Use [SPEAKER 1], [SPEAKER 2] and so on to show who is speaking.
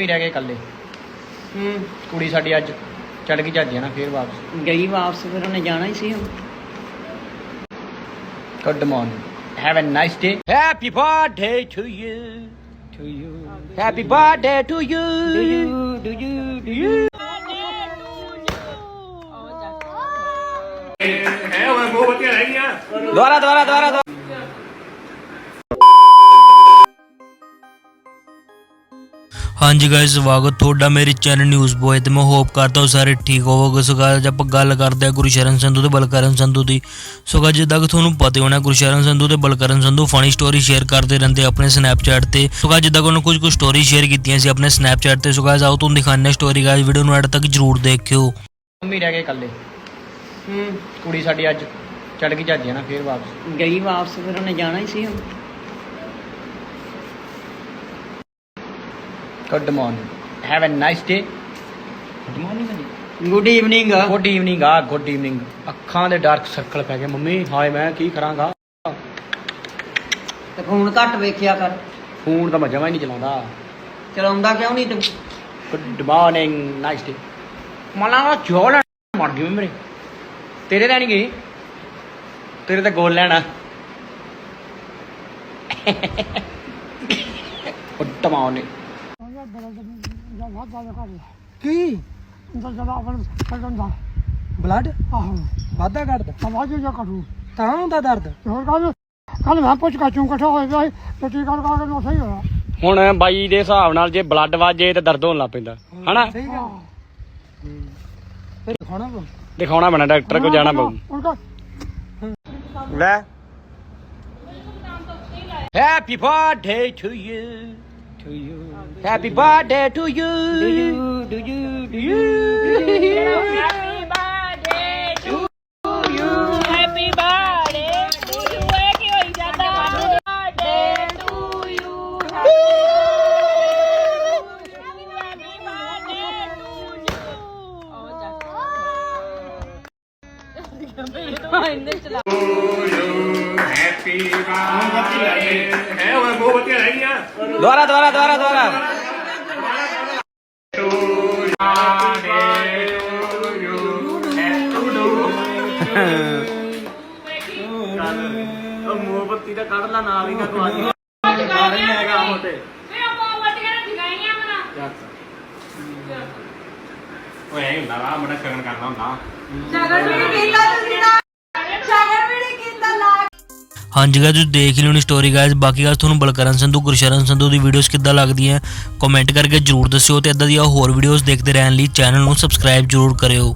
[SPEAKER 1] Mummy ਰਹਿ ਗਏ ਇਕੱਲੇ।
[SPEAKER 2] ਹੂੰ।
[SPEAKER 1] ਕੁੜੀ ਸਾਡੀ ਅੱਜ ਚੜ ਗਈ ਜਹਾਜ਼ੀਆਂ ਨਾਲ ਫੇਰ ਵਾਪਸ।
[SPEAKER 2] ਗਈ ਵਾਪਸ ਫਿਰ ਉਹਨੇ ਜਾਣਾ ਹੀ ਸੀ ਹੁਣ।
[SPEAKER 1] Good morning have a nice day happy birthday to you to you happy birthday to you
[SPEAKER 2] do you do you do you
[SPEAKER 1] ਦੁਬਾਰਾ ਦੁਬਾਰਾ ਦੁਬਾਰਾ।
[SPEAKER 3] ਹਾਂਜੀ ਗਾਇਸ ਸਵਾਗਤ ਤੁਹਾਡਾ ਮੇਰੇ ਚੈਨਲ ਨਿਊਜ਼ ਬੋਏ ਤੇ। ਮੈਂ ਹੋਪ ਕਰਦਾ ਹਾਂ ਸਾਰੇ ਠੀਕ ਹੋਵੋਗੇ। ਸੋ ਅੱਜ ਆਪਾਂ ਗੱਲ ਕਰਦੇ ਹਾਂ ਗੁਰਸ਼ਰਨ ਸੰਧੂ ਤੇ ਬਲਕਰਨ ਸੰਧੂ ਦੀ। ਸੋ guys, ਜਿੱਦਾਂ ਕਿ ਤੁਹਾਨੂੰ ਪਤਾ ਹੀ ਹੋਣਾ ਗੁਰਸ਼ਰਨ ਸੰਧੂ ਤੇ Balkaran Sandhu funny story share ਕਰਦੇ ਰਹਿੰਦੇ ਆਪਣੇ ਸਨੈਪਚੈਟ ਤੇ। ਸੋ guys, ਜਿੱਦਾਂ ਕਿ ਉਹਨਾਂ ਕੁਝ ਕੁ ਸਟੋਰੀ ਸ਼ੇਅਰ ਕੀਤੀਆਂ ਸੀ ਆਪਣੇ ਸਨੈਪਚੈਟ ਤੇ। ਸੋ guys, ਆਓ ਤੁਹਾਨੂੰ ਦਿਖਾਉਂਦੇ ਸਟੋਰੀ ਗਾਇਸ ਵੀਡੀਓ ਨੂੰ ਐਡ ਤੱਕ ਜਰੂਰ ਦੇਖਿਓ।
[SPEAKER 1] ਮੰਮੀ ਰਹਿ ਗਏ ਇਕੱਲੇ।
[SPEAKER 2] ਹੂੰ
[SPEAKER 1] ਕੁੜੀ ਸਾਡੀ ਅੱਜ ਚੜ ਗਈ ਜਹਾਜ਼ੀਆਂ ਨਾਲ ਫੇਰ ਵਾਪਸ।
[SPEAKER 2] ਗਈ ਵਾਪਸ ਫਿਰ ਉਹਨੇ ਜਾਣਾ ਹੀ ਸੀ ਹੁਣ।
[SPEAKER 1] Good morning have a nice day good morning
[SPEAKER 2] good evening
[SPEAKER 1] good evening ਆ ਗੁੱਡ ਈਵਨਿੰਗ ਅੱਖਾਂ ਦੇ ਡਾਰਕ ਸਰਕਲ ਪੈ ਗਏ ਮੰਮੀ। ਹਾਏ ਮੈਂ ਕੀ ਕਰਾਂਗਾ?
[SPEAKER 2] ਤੇ ਫੋਨ ਘੱਟ ਵੇਖਿਆ ਕਰ।
[SPEAKER 1] ਫੋਨ ਤਾਂ ਮੈਂ ਜਮਾ ਹੀ ਨਹੀਂ ਚਲਾਉਂਦਾ।
[SPEAKER 2] ਚਲਾਉਂਦਾ ਕਿਉਂ ਨਹੀਂ ਤੂੰ?
[SPEAKER 1] ਗੁੱਡ ਮਾਰਨਿੰਗ ਨਾਈਸ ਡੇ ਮਨਾ ਜੋਲ ਮਰ ਗਈ ਮੇਰੇ। ਤੇਰੇ ਲੈਣੀ ਗਈ? ਤੇਰੇ ਤਾਂ ਗੋਲ ਲੈਣਾ। ਗੁੱਡ ਮਾਰਨਿੰਗ
[SPEAKER 4] ਕੀ?
[SPEAKER 5] ਦਾ ਜਦਾ ਆਪਣ ਕੱਢਣ ਦਾ।
[SPEAKER 4] ਬਲੱਡ?
[SPEAKER 5] ਆਹੋ।
[SPEAKER 4] ਵਾਧਾ
[SPEAKER 5] ਕਰੂ
[SPEAKER 4] ਤਾਂ ਹੁੰਦਾ ਦਰਦ?
[SPEAKER 5] ਤੇ ਹੋਰ ਕੱਲ ਕੱਲ ਮੈਂ ਪੁੱਛ ਕਾ ਚੂੰ ਇਕੱਠਾ ਹੋਇਆ ਗਿਆ ਸੀ, ਤੇ ਟੀਕਾ ਲਗਾ ਕੇ ਨੂੰ ਸਹੀ ਹੋਇਆ।
[SPEAKER 1] ਹੁਣ ਬਾਈ ਦੇ ਹਿਸਾਬ ਨਾਲ ਜੇ ਬਲੱਡ ਵਾਜੇ ਤੇ ਦਰਦ ਹੋਣ ਲੱਗ ਪੈਂਦਾ। ਹਨਾ?
[SPEAKER 4] ਸਹੀ ਗੱਲ। ਫਿਰ ਖਾਣਾ
[SPEAKER 1] ਦਿਖਾਉਣਾ ਪੈਣਾ ਡਾਕਟਰ ਕੋਲ ਜਾਣਾ ਪਊ।
[SPEAKER 5] ਉਨਕਾ
[SPEAKER 1] ਲੈ। Happy birthday to you to you. Happy birthday to you.
[SPEAKER 2] Do you, do you, do you. Do you. Do you. Do you
[SPEAKER 1] ਦੁਬਾਰਾ ਦੁਆਰਾ ਦੁਆਰਾ ਦੁਆਰਾ ਮੋਮਬੱਤੀ ਦਾ ਕੱਢ ਲਾ ਨਾਲ ਹੀ ਨਾ ਗਵਾਜੀ ਨਹੀਂ ਹੈਗਾ ਉਹ ਤੇ ਓਏ ਐਂ ਹੁੰਦਾ ਵਾ ਬੜਾ ਸ਼ਗਨ ਕਰਨਾ ਹੁੰਦਾ।
[SPEAKER 3] ਹਾਂਜੀ ਗਾਇਸ ਤੁਸੀਂ ਦੇਖ ਹੀ ਲਿਓਣੀ ਸਟੋਰੀ ਗਾਇਸ ਬਾਕੀ ਗੱਲ ਤੁਹਾਨੂੰ ਬਲਕਰਨ ਸੰਧੂ ਗੁਰਸ਼ਰਨ ਸੰਧੂ ਦੀ ਵੀਡੀਓਜ਼ ਕਿੱਦਾਂ ਲੱਗਦੀਆਂ ਕਮੈਂਟ ਕਰਕੇ ਜਰੂਰ ਦੱਸਿਓ ਤੇ ਇਦਾਂ ਦੀਆਂ ਹੋਰ ਵੀਡੀਓਜ਼ ਦੇਖਦੇ ਰਹਿਣ ਲਈ ਚੈਨਲ ਨੂੰ ਸਬਸਕ੍ਰਾਈਬ ਜਰੂਰ ਕਰਿਓ।